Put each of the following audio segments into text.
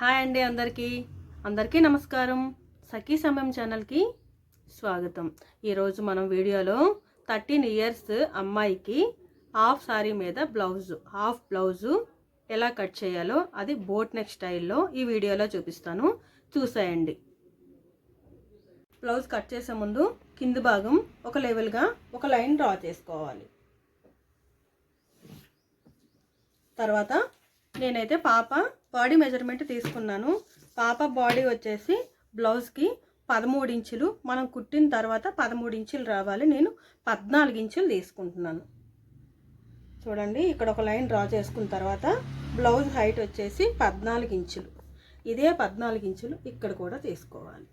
Hi అండి అందరికీ. అందరికీ నమస్కారం. సఖీ సమయం ఛానల్కి స్వాగతం. ఈరోజు మనం వీడియోలో థర్టీన్ ఇయర్స్ అమ్మాయికి హాఫ్ సారీ మీద బ్లౌజు హాఫ్ బ్లౌజు ఎలా కట్ చేయాలో అది బోట్ నెక్ స్టైల్లో ఈ వీడియోలో చూపిస్తాను. చూసేయండి. బ్లౌజ్ కట్ చేసే ముందు కింది భాగం ఒక లెవెల్గా ఒక లైన్ డ్రా చేసుకోవాలి. తర్వాత నేనైతే పాప బాడీ మెజర్మెంట్ తీసుకున్నాను. పాప బాడీ వచ్చేసి బ్లౌజ్కి పదమూడు ఇంచులు మనం కుట్టిన తర్వాత పదమూడు ఇంచులు రావాలి. నేను పద్నాలుగు ఇంచులు తీసుకుంటున్నాను. చూడండి ఇక్కడ ఒక లైన్ డ్రా చేసుకున్న తర్వాత బ్లౌజ్ హైట్ వచ్చేసి పద్నాలుగు ఇంచులు. ఇదే పద్నాలుగు ఇంచులు ఇక్కడ కూడా తీసుకోవాలి.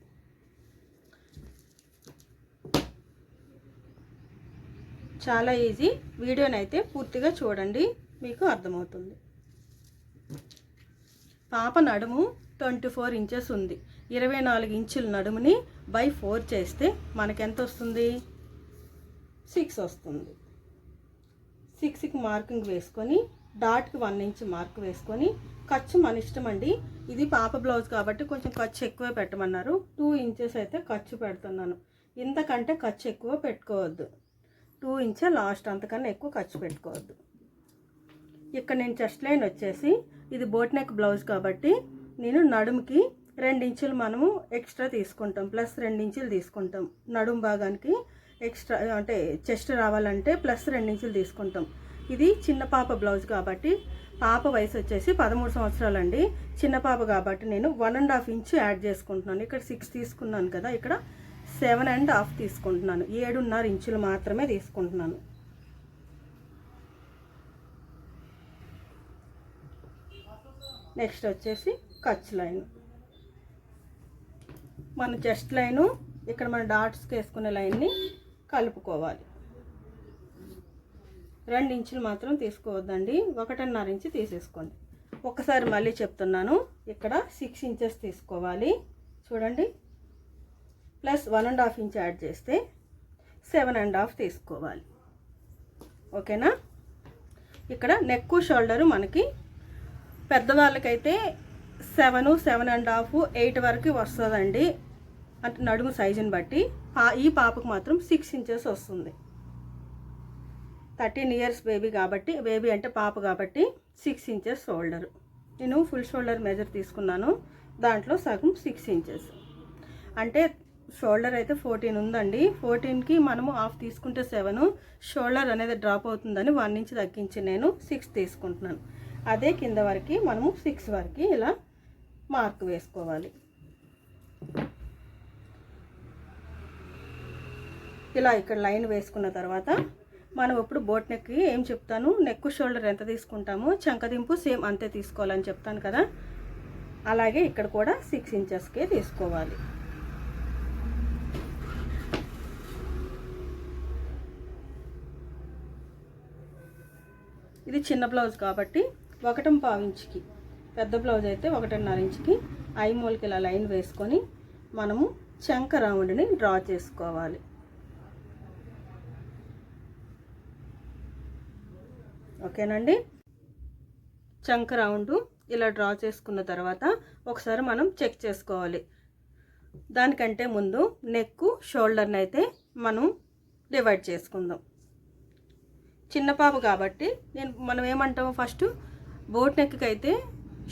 చాలా ఈజీ. వీడియోనైతే పూర్తిగా చూడండి మీకు అర్థమవుతుంది. పాప నడుము ట్వంటీ ఫోర్ ఇంచెస్ ఉంది. ఇరవై నాలుగు ఇంచుల నడుముని బై ఫోర్ చేస్తే మనకెంత వస్తుంది? సిక్స్ వస్తుంది. సిక్స్కి మార్కింగ్ వేసుకొని డాట్కి వన్ ఇంచ్ మార్క్ వేసుకొని ఖర్చు మన ఇష్టం అండి. ఇది పాప బ్లౌజ్ కాబట్టి కొంచెం ఖర్చు ఎక్కువ పెట్టమన్నారు. టూ ఇంచెస్ అయితే ఖర్చు పెడుతున్నాను. ఇంతకంటే ఖర్చు ఎక్కువ పెట్టుకోవద్దు. టూ ఇంచే లాస్ట్ అంతకన్నా ఎక్కువ ఖర్చు పెట్టుకోవద్దు. ఇక్కడ నేను చెస్ట్ లైన్ వచ్చేసి ఇది బోట్ నెక్ బ్లౌజ్ కాబట్టి నేను నడుముకి ఇంచులు మనము ఎక్స్ట్రా తీసుకుంటాం ప్లస్ ఇంచులు తీసుకుంటాం. నడుము భాగానికి ఎక్స్ట్రా అంటే చెస్ట్ రావాలంటే ప్లస్ ఇంచులు తీసుకుంటాం. ఇది చిన్న పాప బ్లౌజ్ కాబట్టి పాప వయసు వచ్చేసి పదమూడు సంవత్సరాలు అండి చిన్న పాప కాబట్టి నేను one and half inch add చేసుకుంటున్నాను. ఇక్కడ సిక్స్ తీసుకున్నాను కదా ఇక్కడ సెవెన్ అండ్ హాఫ్ తీసుకుంటున్నాను. ఏడున్నర ఇంచులు మాత్రమే తీసుకుంటున్నాను. నెక్స్ట్ వచ్చేసి కచ్ లైన్. మన చెస్ట్ లైను ఇక్కడ మన డాట్స్కి వేసుకునే లైన్ని కలుపుకోవాలి. రెండు ఇంచులు మాత్రం తీసుకోవద్దండి. ఒకటిన్నర ఇంచు తీసేసుకోండి. ఒకసారి మళ్ళీ చెప్తున్నాను. ఇక్కడ సిక్స్ ఇంచెస్ తీసుకోవాలి. చూడండి. Plus one and half inch add చేస్తే సెవెన్ అండ్ హాఫ్ తీసుకోవాలి. ఓకేనా? ఇక్కడ నెక్ షోల్డరు మనకి పెద్దవాళ్ళకైతే seven seven and half eight వరకు వస్తుందండి. అంటే నడుము సైజుని బట్టి. ఈ పాపకు మాత్రం సిక్స్ ఇంచెస్ వస్తుంది. థర్టీన్ ఇయర్స్ బేబీ కాబట్టి బేబీ అంటే పాప కాబట్టి సిక్స్ ఇంచెస్ షోల్డర్. నేను ఫుల్ షోల్డర్ మెజర్ తీసుకున్నాను. దాంట్లో సగం సిక్స్ ఇంచెస్. అంటే షోల్డర్ అయితే ఫోర్టీన్ ఉందండి. ఫోర్టీన్కి మనము హాఫ్ తీసుకుంటే సెవెన్. షోల్డర్ అనేది డ్రాప్ అవుతుందని వన్ ఇంచ్ తగ్గించి నేను సిక్స్ తీసుకుంటున్నాను. అదే కింద వరకు మనము సిక్స్ వరకు ఇలా మార్క్ వేసుకోవాలి. ఇలా ఇక్కడ లైన్ వేసుకున్న తర్వాత మనం ఇప్పుడు బోట్ నెక్కి ఏం చెప్తాను? నెక్ షోల్డర్ ఎంత తీసుకుంటామో చంకదింపు సేమ్ అంతే తీసుకోవాలని చెప్తాను కదా. అలాగే ఇక్కడ కూడా సిక్స్ ఇంచెస్కే తీసుకోవాలి. ఇది చిన్న బ్లౌజ్ కాబట్టి ఒకటం పావు ఇంచుకి. పెద్ద బ్లౌజ్ అయితే ఒకటిన్నర ఇంచుకి. ఐ మూలకి ఇలా లైన్ వేసుకొని మనము చెంక రౌండ్ని డ్రా చేసుకోవాలి. ఓకేనండి? చంక రౌండ్ ఇలా డ్రా చేసుకున్న తర్వాత ఒకసారి మనం చెక్ చేసుకోవాలి. దానికంటే ముందు నెక్ షోల్డర్ని అయితే మనం డివైడ్ చేసుకుందాం. చిన్న పాప కాబట్టి నేను మనం ఏమంటాము ఫస్ట్? బోట్ నెక్కి అయితే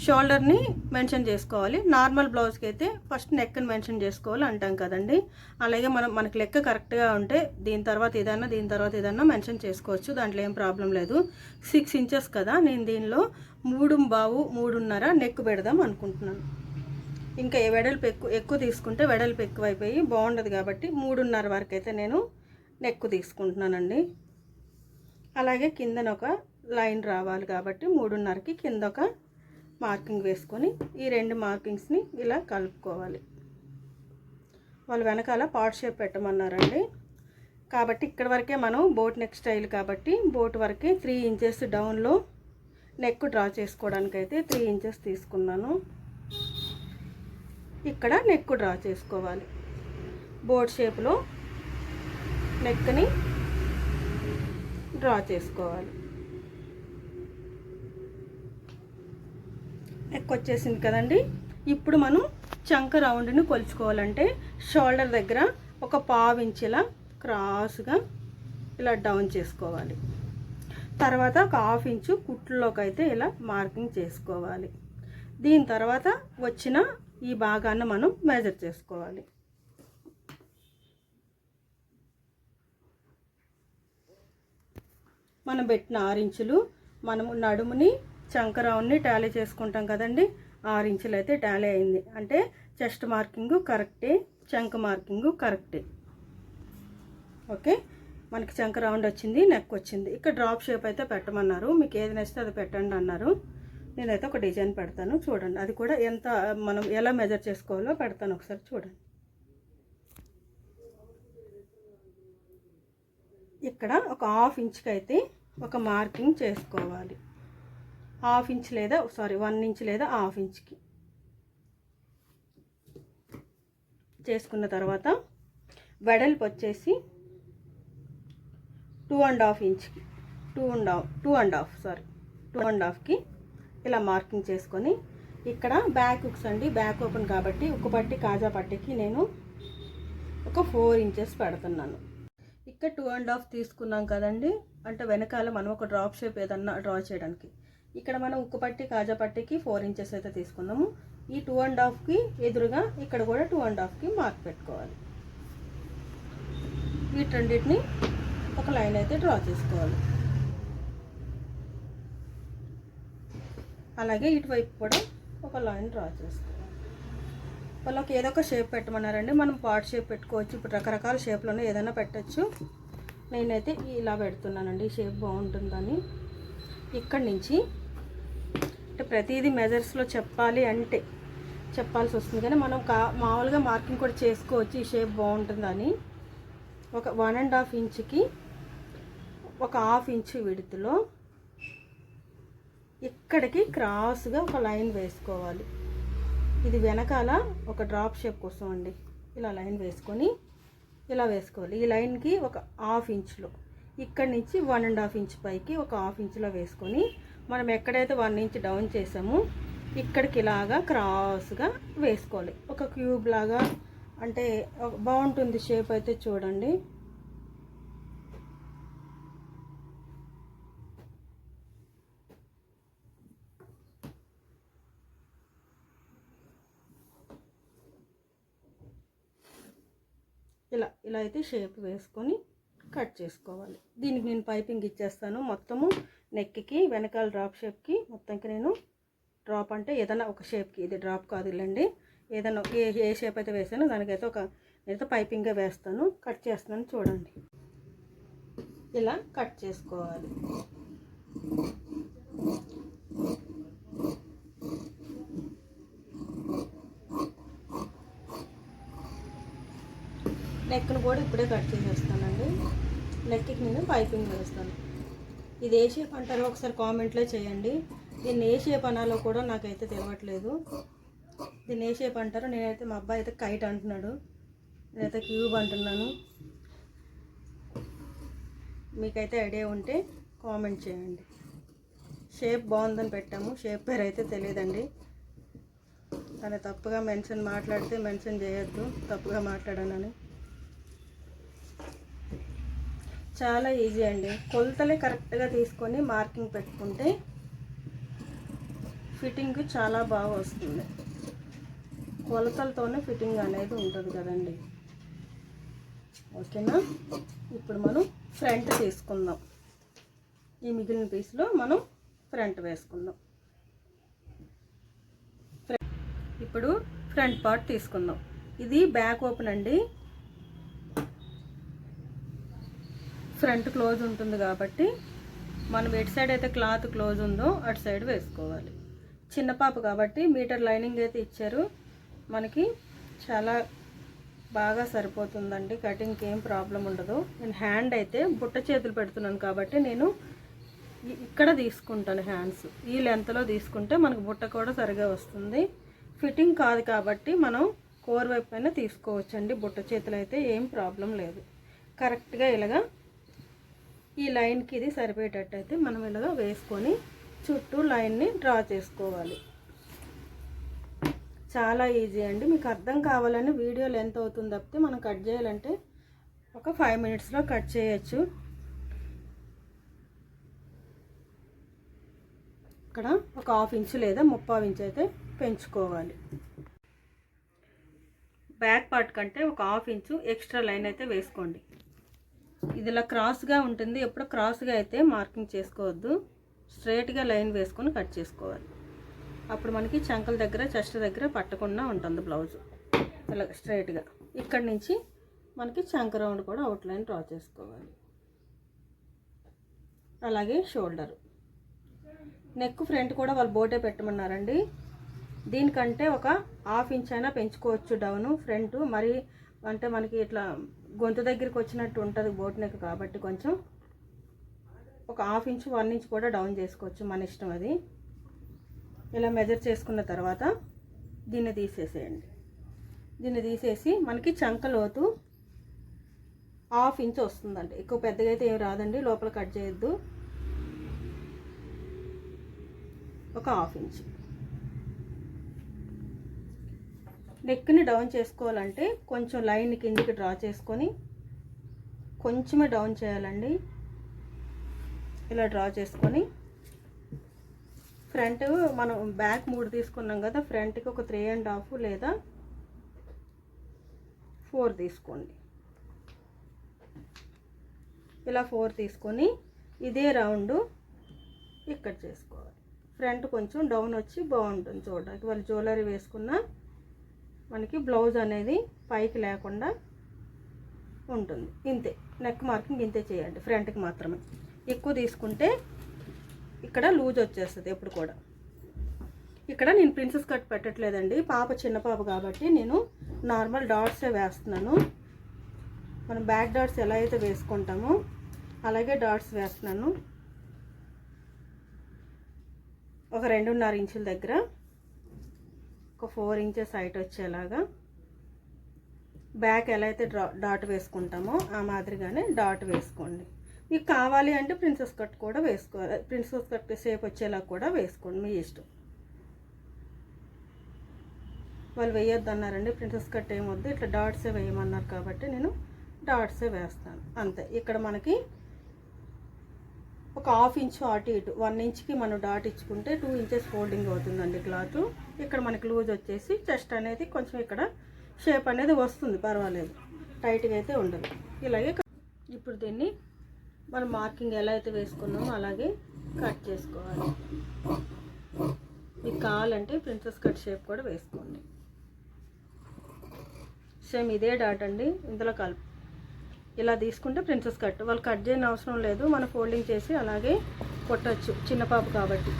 షోల్డర్ని మెన్షన్ చేసుకోవాలి. నార్మల్ బ్లౌజ్కి అయితే ఫస్ట్ నెక్ని మెన్షన్ చేసుకోవాలి అంటాం కదండి. అలాగే మనం మనకి లెక్క కరెక్ట్గా ఉంటే దీని తర్వాత ఏదన్నా దీని తర్వాత ఏదన్నా మెన్షన్ చేసుకోవచ్చు. దాంట్లో ఏం ప్రాబ్లం లేదు. సిక్స్ ఇంచెస్ కదా నేను దీనిలో మూడు బావు మూడున్నర నెక్ పెడదాం అనుకుంటున్నాను. ఇంకా వెడల్పు ఎక్కువ ఎక్కువ తీసుకుంటే వెడల్పు ఎక్కువైపోయి బాగుండదు కాబట్టి మూడున్నర వరకు అయితే నేను నెక్ తీసుకుంటున్నానండి. అలాగే కిందన ఒక లైన్ రావాలి కాబట్టి మూడున్నరకి కింద ఒక మార్కింగ్ వేసుకొని ఈ రెండు మార్కింగ్స్ని ఇలా కలుపుకోవాలి. వాళ్ళు వెనకాల పాట్ షేప్ పెట్టమన్నారండి. కాబట్టి ఇక్కడ వరకే మనం బోట్ నెక్ స్టైల్ కాబట్టి బోట్ వరకే త్రీ ఇంచెస్ డౌన్లో నెక్ డ్రా చేసుకోవడానికి అయితే త్రీ ఇంచెస్ తీసుకున్నాను. ఇక్కడ నెక్ డ్రా చేసుకోవాలి. బోట్ షేప్లో నెక్ని డ్రా చేసుకోవాలి. వచ్చేసింది కదండి. ఇప్పుడు మనం చంక రౌండ్ని కొలుచుకోవాలంటే షోల్డర్ దగ్గర ఒక పావు ఇంచులా క్రాస్గా ఇలా డౌన్ చేసుకోవాలి. తర్వాత ఒక హాఫ్ ఇంచు కుట్లలోకి అయితే ఇలా మార్కింగ్ చేసుకోవాలి. దీని తర్వాత వచ్చిన ఈ భాగాన్ని మనం మెజర్ చేసుకోవాలి. మనం పెట్టిన ఆరు ఇంచులు మనము నడుముని చంకరౌన్ని టాలీ చేసుకుంటాం కదండి. ఆరు ఇంచులు అయితే టాలీ అయింది. అంటే చెస్ట్ మార్కింగ్ కరెక్టే చంక మార్కింగ్ కరెక్టే. ఓకే? మనకి చంక రౌండ్ వచ్చింది నెక్ వచ్చింది. ఇక్కడ డ్రాప్ షేప్ అయితే పెట్టమన్నారు. మీకు ఏది నచ్చితే అది పెట్టండి అన్నారు. నేనైతే ఒక డిజైన్ పెడతాను. చూడండి. అది కూడా ఎంత మనం ఎలా మెజర్ చేసుకోవాలో పెడతాను ఒకసారి చూడండి. ఇక్కడ ఒక హాఫ్ ఇంచ్కి అయితే ఒక మార్కింగ్ చేసుకోవాలి. హాఫ్ ఇంచ్ లేదా సారీ వన్ ఇంచ్ లేదా హాఫ్ ఇంచ్కి. చేసుకున్న తర్వాత వెడల్పు వచ్చేసి two and half ఇంచ్కి two and half two and half sorry two and హాఫ్కి ఇలా మార్కింగ్ చేసుకొని ఇక్కడ బ్యాక్ ఉక్స్ అండి బ్యాక్ ఓపెన్ కాబట్టి ఉక్కు పట్టి కాజా పట్టికి నేను ఒక ఫోర్ ఇంచెస్ పెడుతున్నాను. ఇక్కడ టూ అండ్ హాఫ్ తీసుకున్నాం కదండి అంటే వెనకాల మనం ఒక డ్రాప్ షేప్ ఏదన్నా డ్రా చేయడానికి. ఇక్కడ మనం ఉక్కు పట్టి కాజా పట్టికి ఫోర్ ఇంచెస్ అయితే తీసుకున్నాము ఈ టూ అండ్ హాఫ్కి ఎదురుగా ఇక్కడ కూడా టూ అండ్ హాఫ్కి మార్క్ పెట్టుకోవాలి. వీటన్నిటిని ఒక లైన్ అయితే డ్రా చేసుకోవాలి. అలాగే ఇటువైపు కూడా ఒక లైన్ డ్రా చేసుకోవాలి. వాళ్ళకి ఏదో ఒక షేప్ పెట్టమన్నారండి. మనం పార్ట్ షేప్ పెట్టుకోవచ్చు. ఇప్పుడు రకరకాల షేప్లోనే ఏదైనా పెట్టచ్చు. నేనైతే ఇలా పెడుతున్నానండి. ఈ షేప్ బాగుంటుందని. ఇక్కడి నుంచి అంటే ప్రతిదీ మెజర్స్లో చెప్పాలి అంటే చెప్పాల్సి వస్తుంది. కానీ మనం కా మామూలుగా మార్కింగ్ కూడా చేసుకోవచ్చు. ఈ షేప్ బాగుంటుందని. ఒక వన్ అండ్ హాఫ్ ఇంచుకి ఒక హాఫ్ ఇంచు విడుతులో ఇక్కడికి క్రాస్గా ఒక లైన్ వేసుకోవాలి. ఇది వెనకాల ఒక డ్రాప్ షేప్ కోసం అండి. ఇలా లైన్ వేసుకొని ఇలా వేసుకోవాలి. ఈ లైన్కి ఒక హాఫ్ ఇంచ్లో ఇక్కడి నుంచి వన్ అండ్ హాఫ్ ఇంచ్ పైకి ఒక హాఫ్ ఇంచ్లో వేసుకొని మనం ఎక్కడైతే వన్ ఇంచ్ డౌన్ చేసామో ఇక్కడికి ఇలాగా క్రాస్గా వేసుకోవాలి. ఒక క్యూబ్ లాగా అంటే బాగుంటుంది షేప్ అయితే చూడండి. ఇలా ఇలా అయితే షేప్ వేసుకొని కట్ చేసుకోవాలి. దీనికి నేను పైపింగ్ ఇచ్చేస్తాను. మొత్తము నెక్కి వెనకాల డ్రాప్ షేప్కి మొత్తంకి నేను డ్రాప్ అంటే ఏదైనా ఒక షేప్కి ఇది డ్రాప్ కాదులేండి ఏదైనా ఏ ఏ షేప్ అయితే వేసానో దానికైతే ఒక నేనైతే పైపింగ్గా వేస్తాను. కట్ చేస్తున్నాను చూడండి. ఇలా కట్ చేసుకోవాలి. నెక్ను కూడా ఇప్పుడే కట్ చేసేస్తానండి. నెక్కి నేను పైపింగ్ వేస్తాను. ఇది ఏ షేప్ అంటారో ఒకసారి కామెంట్లో చేయండి. దీన్ని ఏ షేప్ అనాలో కూడా నాకైతే తెలియట్లేదు దీన్ని ఏ షేప్ అంటారో నేనైతే మా అబ్బాయి అయితే కైట్ అంటున్నాడు. నేనైతే క్యూబ్ అంటున్నాను. మీకైతే ఐడియా ఉంటే కామెంట్ చేయండి. షేప్ బాగుందని పెట్టాము. షేప్ పేరు అయితే తెలియదండి. కానీ తప్పుగా మెన్షన్ మాట్లాడితే మెన్షన్ చేయొద్దు. తప్పుగా మాట్లాడానని. చాలా ఈజీ అండి. కొలతలే కరెక్ట్గా తీసుకొని మార్కింగ్ పెట్టుకుంటే ఫిట్టింగ్ చాలా బాగా వస్తుంది. కొలతలతోనే ఫిట్టింగ్ అనేది ఉంటుంది కదండి. ఓకేనా? ఇప్పుడు మనం ఫ్రంట్ తీసుకుందాం. ఈ మిగిలిన పీస్లో మనం ఫ్రంట్ వేసుకుందాం. ఇప్పుడు ఫ్రంట్ పార్ట్ తీసుకుందాం. ఇది బ్యాక్ ఓపెన్ అండి. ఫ్రంట్ క్లోజ్ ఉంటుంది కాబట్టి మనం ఎటు సైడ్ అయితే క్లాత్ క్లోజ్ ఉందో అటు సైడ్ వేసుకోవాలి. చిన్న పాప కాబట్టి మీటర్ లైనింగ్ అయితే ఇచ్చారు. మనకి చాలా బాగా సరిపోతుందండి. కటింగ్కి ఏం ప్రాబ్లం ఉండదు. నేను హ్యాండ్ అయితే బుట్ట చేతులు పెడుతున్నాను కాబట్టి నేను ఇక్కడ తీసుకుంటాను హ్యాండ్స్. ఈ లెంత్లో తీసుకుంటే మనకు బుట్ట కూడా సరిగా వస్తుంది. ఫిట్టింగ్ కాదు కాబట్టి మనం కోర్ వైపు పైన తీసుకోవచ్చండి. బుట్ట చేతులు అయితే ఏం ప్రాబ్లం లేదు. కరెక్ట్గా ఇలాగా ఈ లైన్కి ఇది సరిపోయేటట్టు అయితే మనం ఇలాగా వేసుకొని చుట్టూ లైన్ని డ్రా చేసుకోవాలి. చాలా ఈజీ అండి. మీకు అర్థం కావాలని వీడియో లెంత్ అవుతుంది తప్పితే మనం కట్ చేయాలంటే ఒక ఫైవ్ మినిట్స్లో కట్ చేయొచ్చు. ఇక్కడ ఒక హాఫ్ ఇంచు లేదా ముప్పావు ఇంచు అయితే పెంచుకోవాలి. బ్యాక్ పార్ట్ కంటే ఒక హాఫ్ ఇంచు ఎక్స్ట్రా లైన్ అయితే వేసుకోండి. ఇది ఇలా క్రాస్గా ఉంటుంది. ఎప్పుడు క్రాస్గా అయితే మార్కింగ్ చేసుకోవద్దు. స్ట్రైట్గా లైన్ వేసుకొని కట్ చేసుకోవాలి. అప్పుడు మనకి చంకల దగ్గర చెస్ట్ దగ్గర పట్టకుండా ఉంటుంది బ్లౌజ్. ఇలా స్ట్రైట్గా. ఇక్కడి నుంచి మనకి చంక రౌండ్ కూడా అవుట్లైన్ డ్రా చేసుకోవాలి. అలాగే షోల్డర్. నెక్ ఫ్రంట్ కూడా వాళ్ళు బోటే పెట్టమన్నారండి. దీనికంటే ఒక హాఫ్ ఇంచ్ అయినా పెంచుకోవచ్చు డౌను ఫ్రంట్. మరి అంటే మనకి ఇట్లా గొంతు దగ్గరికి వచ్చినట్టు ఉంటుంది బోట్ నెక్ కాబట్టి కొంచెం ఒక హాఫ్ ఇంచ్ వన్ ఇంచ్ కూడా డౌన్ చేసుకోవచ్చు మన ఇష్టం అది. ఇలా మెజర్ చేసుకున్న తర్వాత దీన్ని తీసేసేయండి. దీన్ని తీసేసి మనకి చంక లోతు హాఫ్ ఇంచ్ వస్తుందండి ఎక్కువ పెద్దగా అయితే ఏం రాదండి లోపల కట్ చేయొద్దు. ఒక హాఫ్ ఇంచ్ నెక్ని డౌన్ చేసుకోవాలంటే కొంచెం లైన్ కిందికి డ్రా చేసుకొని కొంచెమే డౌన్ చేయాలండి. ఇలా డ్రా చేసుకొని ఫ్రంట్ మనం బ్యాక్ మూడు తీసుకున్నాం కదా ఫ్రంట్కి ఒక త్రీ అండ్ హాఫ్ లేదా ఫోర్ తీసుకోండి. ఇలా ఫోర్ తీసుకొని ఇదే రౌండ్ ఇక్కడ చేసుకోవాలి. ఫ్రంట్ కొంచెం డౌన్ వచ్చి బాగుంటుంది చూడడానికి. వాళ్ళు జ్యువెలరీ వేసుకున్న మనకి బ్లౌజ్ అనేది పైకి లేకుండా ఉంటుంది. ఇంతే. నెక్ మార్కింగ్ ఇంతే చేయండి ఫ్రంట్కి మాత్రమే. ఎక్కువ తీసుకుంటే ఇక్కడ లూజ్ వచ్చేస్తుంది ఎప్పుడు కూడా. ఇక్కడ నేను ప్రిన్సెస్ కట్ పెట్టట్లేదండి. పాప చిన్న పాప కాబట్టి నేను నార్మల్ డాట్సే వేస్తున్నాను. మనం బ్యాక్ డాట్స్ ఎలా అయితే వేసుకుంటామో అలాగే డాట్స్ వేస్తున్నాను. ఒక రెండున్నర ఇంచుల దగ్గర ఒక ఫోర్ ఇంచెస్ హైట్ వచ్చేలాగా బ్యాక్ ఎలా అయితే డ్రా డాట్ వేసుకుంటామో ఆ మాదిరిగానే డాట్ వేసుకోండి. మీకు కావాలి అంటే ప్రిన్సెస్ కట్ కూడా వేసుకోవాలి ప్రిన్సెస్ కట్ షేప్ వచ్చేలా కూడా వేసుకోండి మీ ఇష్టం. వాళ్ళు వేయొద్దు అన్నారండి ప్రిన్సెస్ కట్ ఏమొద్దు ఇట్లా డాట్సే వేయమన్నారు కాబట్టి నేను డాట్సే వేస్తాను. అంతే. ఇక్కడ మనకి ఒక హాఫ్ ఇంచ్ అటు ఇటు వన్ ఇంచ్కి మనం డాట్ ఇచ్చుకుంటే టూ ఇంచెస్ ఫోల్డింగ్ అవుతుందండి క్లాత్. ఇక్కడ మనకి లూజ్ వచ్చేసి చెస్ట్ అనేది కొంచెం ఇక్కడ షేప్ అనేది వస్తుంది పర్వాలేదు. టైట్గా అయితే ఉండదు. ఇలాగే ఇప్పుడు దీన్ని మనం మార్కింగ్ ఎలా అయితే వేసుకున్నామో అలాగే కట్ చేసుకోవాలి. మీకు కావాలంటే ప్రిన్సెస్ కట్ షేప్ కూడా వేసుకోండి. సేమ్ ఇదే డాట్ అండి ఇందులో కలుపు ఇలా తీసుకుంటే ప్రిన్సెస్ కట్. వాళ్ళు కట్ చేయని అవసరం లేదు. మనం ఫోల్డింగ్ చేసి అలాగే కొట్టచ్చు. చిన్న పాప కాబట్టి.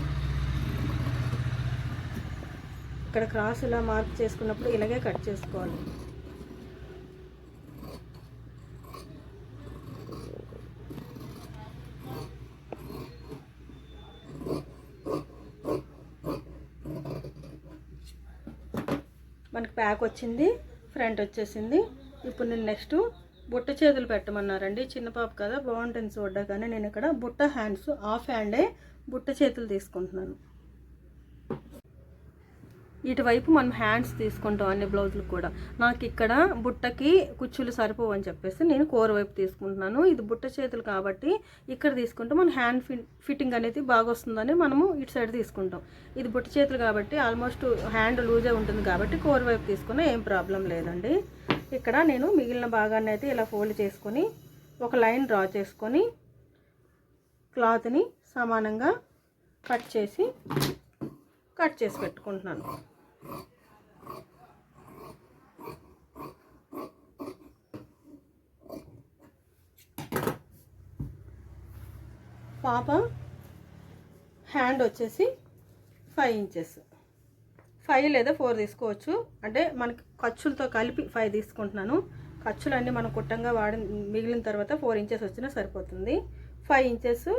ఇక్కడ క్రాస్ ఇలా మార్క్ చేసుకున్నప్పుడు ఇలాగే కట్ చేసుకోవాలి. మనకి ప్యాక్ వచ్చింది. ఫ్రంట్ వచ్చేసింది. ఇప్పుడు నేను నెక్స్ట్ బుట్ట చేతులు పెట్టమన్నారండి. చిన్న పాప కదా బాగుంటుంది చూడగానే నేను ఇక్కడ బుట్ట హ్యాండ్స్ హాఫ్ హ్యాండే బుట్ట చేతులు తీసుకుంటున్నాను. ఇటువైపు మనం హ్యాండ్స్ తీసుకుంటాం అన్ని బ్లౌజులు కూడా. నాకు ఇక్కడ బుట్టకి కుచ్చులు సరిపోవు అని చెప్పేసి నేను కోర వైపు తీసుకుంటున్నాను. ఇది బుట్ట చేతులు కాబట్టి ఇక్కడ తీసుకుంటే మన హ్యాండ్ ఫిట్ ఫిట్టింగ్ అనేది బాగా వస్తుందని మనము ఇటు సైడ్ తీసుకుంటాం. ఇది బుట్ట చేతులు కాబట్టి ఆల్మోస్ట్ హ్యాండ్ లూజే ఉంటుంది కాబట్టి కోర వైపు తీసుకున్నా ఏం ప్రాబ్లం లేదండి. ఇక్కడ నేను మిగిలిన భాగాన్ని అయితే ఇలా ఫోల్డ్ చేసుకొని ఒక లైన్ డ్రా చేసుకొని క్లాత్ని సమానంగా కట్ చేసి కట్ చేసి పెట్టుకుంటున్నాను. పాప హ్యాండ్ వచ్చేసి ఫైవ్ ఇంచెస్ ఫైవ్ లేదా ఫోర్ తీసుకోవచ్చు. అంటే మనకి ఖర్చులతో కలిపి ఫైవ్ తీసుకుంటున్నాను. ఖర్చులన్నీ మనం కుట్టంగా వాడి మిగిలిన తర్వాత ఫోర్ ఇంచెస్ వచ్చినా సరిపోతుంది. ఫైవ్ ఇంచెస్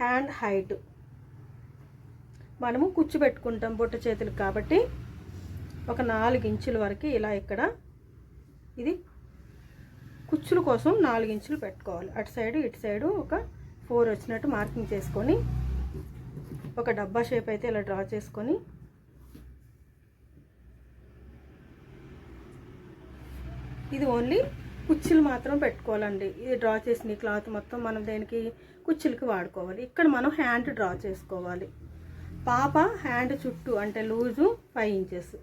హ్యాండ్ హైట్ మనము కుచ్చు పెట్టుకుంటాం బుట్ట చేతులకు కాబట్టి ఒక నాలుగు ఇంచుల వరకు ఇలా ఇక్కడ ఇది కుచ్చుల కోసం నాలుగు ఇంచులు పెట్టుకోవాలి. అటు సైడు ఇటు సైడు ఒక ఫోర్ వచ్చినట్టు మార్కింగ్ చేసుకొని ఒక డబ్బా షేప్ అయితే ఇలా డ్రా చేసుకొని ఇది ఓన్లీ కుచ్చులు మాత్రం పెట్టుకోవాలండి. ఇది డ్రా చేసిన క్లాత్ మొత్తం మనం దేనికి కుచ్చులకి వాడుకోవాలి. ఇక్కడ మనం హ్యాండ్ డ్రా చేసుకోవాలి. పాప హ్యాండ్ చుట్టూ అంటే లూజు ఫైవ్ ఇంచెస్.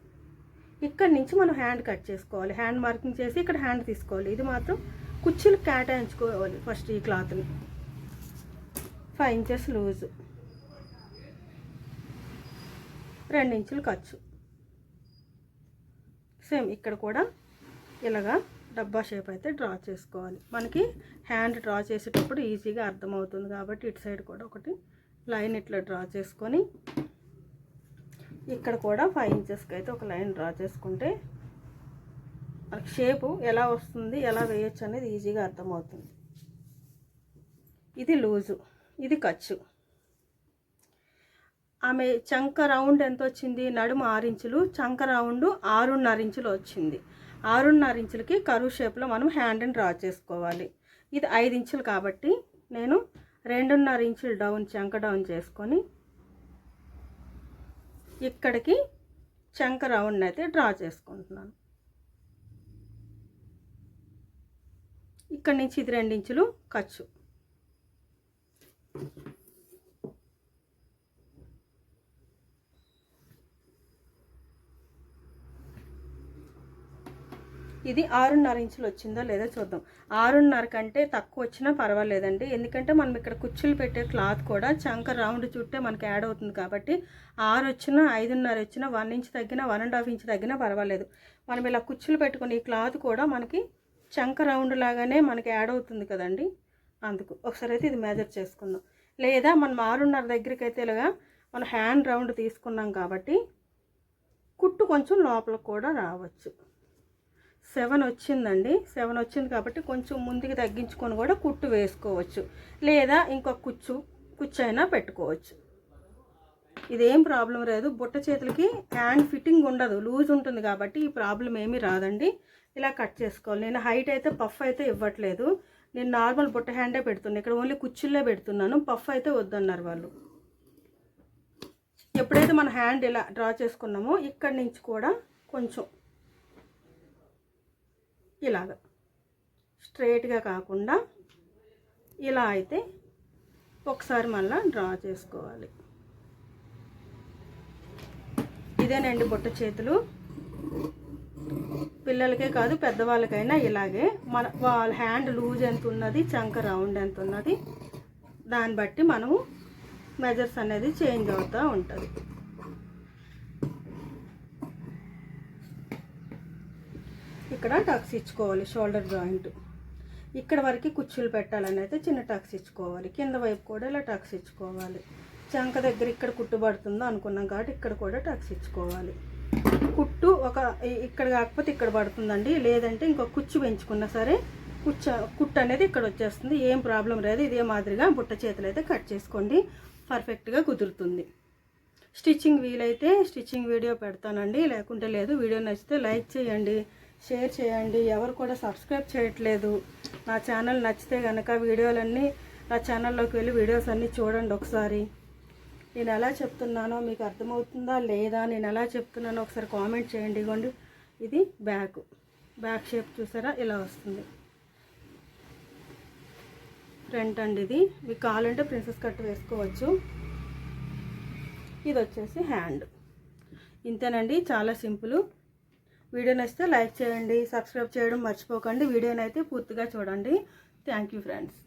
ఇక్కడ నుంచి మనం హ్యాండ్ కట్ చేసుకోవాలి. హ్యాండ్ మార్కింగ్ చేసి ఇక్కడ హ్యాండ్ తీసుకోవాలి. ఇది మాత్రం కుచ్చులు కేటాయించుకోవాలి ఫస్ట్ ఈ క్లాత్ని. Five inches loose. రెండు ఇంచులు ఖర్చు. సేమ్ ఇక్కడ కూడా ఇలాగా డబ్బా షేప్ అయితే డ్రా చేసుకోవాలి. మనకి హ్యాండ్ డ్రా చేసేటప్పుడు ఈజీగా అర్థమవుతుంది కాబట్టి ఇటు సైడ్ కూడా ఒకటి లైన్ ఇట్లా డ్రా చేసుకొని ఇక్కడ కూడా ఫైవ్ ఇంచెస్కి అయితే ఒక లైన్ డ్రా చేసుకుంటే మనకి షేపు ఎలా వస్తుంది ఎలా వేయచ్చు అనేది ఈజీగా అర్థమవుతుంది. ఇది లూజు ఇది ఖర్చు ఆమె చంక రౌండ్ ఎంత వచ్చింది? నడుము ఆరు ఇంచులు చంక రౌండ్ ఆరున్నర ఇంచులు వచ్చింది. ఆరున్నర ఇంచులకి కరువు షేప్లో మనం హ్యాండ్ని డ్రా చేసుకోవాలి. ఇది ఐదు ఇంచులు కాబట్టి నేను రెండున్నర ఇంచులు డౌన్ చంక డౌన్ చేసుకొని ఇక్కడికి చెంక రౌండ్ అయితే డ్రా చేసుకుంటున్నాను. ఇక్కడి నుంచి ఇది రెండించులు ఖర్చు. ఇది ఆరున్నర ఇంచులు వచ్చిందో లేదో చూద్దాం. ఆరున్నర కంటే తక్కువ వచ్చినా పర్వాలేదండి. ఎందుకంటే మనం ఇక్కడ కుచ్చులు పెట్టే క్లాత్ కూడా చంక రౌండ్ చుట్టే మనకి యాడ్ అవుతుంది కాబట్టి ఆరు వచ్చినా ఐదున్నర వచ్చినా వన్ ఇంచ్ తగ్గినా వన్ అండ్ హాఫ్ ఇంచ్ తగ్గినా పర్వాలేదు. మనం ఇలా కుచ్చులు పెట్టుకుని ఈ క్లాత్ కూడా మనకి చంక రౌండ్ లాగానే మనకి యాడ్ అవుతుంది కదండి. అందుకు ఒకసారి అయితే ఇది మెజర్ చేసుకుందాం. లేదా మనం ఆరున్నర దగ్గరికి అయితే ఇలాగా మన హ్యాండ్ రౌండ్ తీసుకున్నాం కాబట్టి కుట్టు కొంచెం లోపల కూడా రావచ్చు. సెవెన్ వచ్చిందండి. సెవెన్ వచ్చింది కాబట్టి కొంచెం ముందుకు తగ్గించుకొని కూడా కుట్టు వేసుకోవచ్చు. లేదా ఇంకొక కుచ్చు కుచ్చు అయినా పెట్టుకోవచ్చు. ఇదేం ప్రాబ్లం లేదు. బుట్ట చేతులకి హ్యాండ్ ఫిట్టింగ్ ఉండదు. లూజ్ ఉంటుంది కాబట్టి ఈ ప్రాబ్లం ఏమీ రాదండి. ఇలా కట్ చేసుకోవాలి. నేను హైట్ అయితే పఫ్ అయితే ఇవ్వట్లేదు. నేను నార్మల్ బుట్ట హ్యాండే పెడుతున్నాను ఇక్కడ ఓన్లీ కుచ్చుల్లే పెడుతున్నాను. పఫ్ అయితే వద్దన్నారు వాళ్ళు. ఎప్పుడైతే మన హ్యాండ్ ఇలా డ్రా చేసుకున్నామో ఇక్కడి నుంచి కూడా కొంచెం ఇలాగ. స్ట్రైట్గా కాకుండా ఇలా అయితే ఒకసారి మళ్ళీ డ్రా చేసుకోవాలి. ఇదేనండి బుట్ట చేతులు. పిల్లలకే కాదు పెద్దవాళ్ళకైనా ఇలాగే మన వాళ్ళ హ్యాండ్ లూజ్ ఎంత ఉన్నది చంక రౌండ్ ఎంత ఉన్నది దాన్ని బట్టి మనము మెజర్స్ అనేది చేంజ్ అవుతూ ఉంటుంది. ఇక్కడ టక్స్ ఇచ్చుకోవాలి షోల్డర్ జాయింట్ ఇక్కడ వరకు కుచ్చులు పెట్టాలని అయితే చిన్న టక్స్ ఇచ్చుకోవాలి. కింద వైపు కూడా ఇలా టక్స్ ఇచ్చుకోవాలి. చంక దగ్గర ఇక్కడ కుట్టు పడుతుందో అనుకున్నాం కాబట్టి ఇక్కడ కూడా టక్స్ ఇచ్చుకోవాలి. కుట్టు ఒక ఇక్కడ కాకపోతే ఇక్కడ పడుతుందండి. లేదంటే ఇంకొక కుచ్చు పెంచుకున్నా సరే కుచ్చ కుట్టు అనేది ఇక్కడ వచ్చేస్తుంది. ఏం ప్రాబ్లం లేదు ఇదే మాదిరిగా బుట్ట చేతులు అయితే కట్ చేసుకోండి. పర్ఫెక్ట్గా కుదురుతుంది. స్టిచ్చింగ్ వీలైతే స్టిచ్చింగ్ వీడియో పెడతానండి. లేకుంటే లేదు. వీడియో నచ్చితే లైక్ చేయండి. షేర్ చేయండి. ఎవరు కూడా సబ్స్క్రైబ్ చేయట్లేదు. నా ఛానల్ నచ్చితే కనుక వీడియోలన్నీ నా ఛానల్లోకి వెళ్ళి వీడియోస్ అన్నీ చూడండి ఒకసారి. నేను ఎలా చెప్తున్నానో మీకు అర్థమవుతుందా లేదా? నేను ఎలా చెప్తున్నానో ఒకసారి కామెంట్ చేయండి. ఇవ్వండి ఇది బ్యాక్ బ్యాక్ షేప్ చూసారా? ఇలా వస్తుంది. ఫ్రంట్ అండి ఇది. మీకు కావాలంటే ప్రిన్సెస్ కట్ వేసుకోవచ్చు. ఇది వచ్చేసి హ్యాండ్. ఇంతేనండి. చాలా సింపుల్. వీడియో నచ్చితే లైక్ చేయండి సబ్స్క్రైబ్ చేయడం మర్చిపోకండి. వీడియోనైతే పూర్తిగా చూడండి. Thank you friends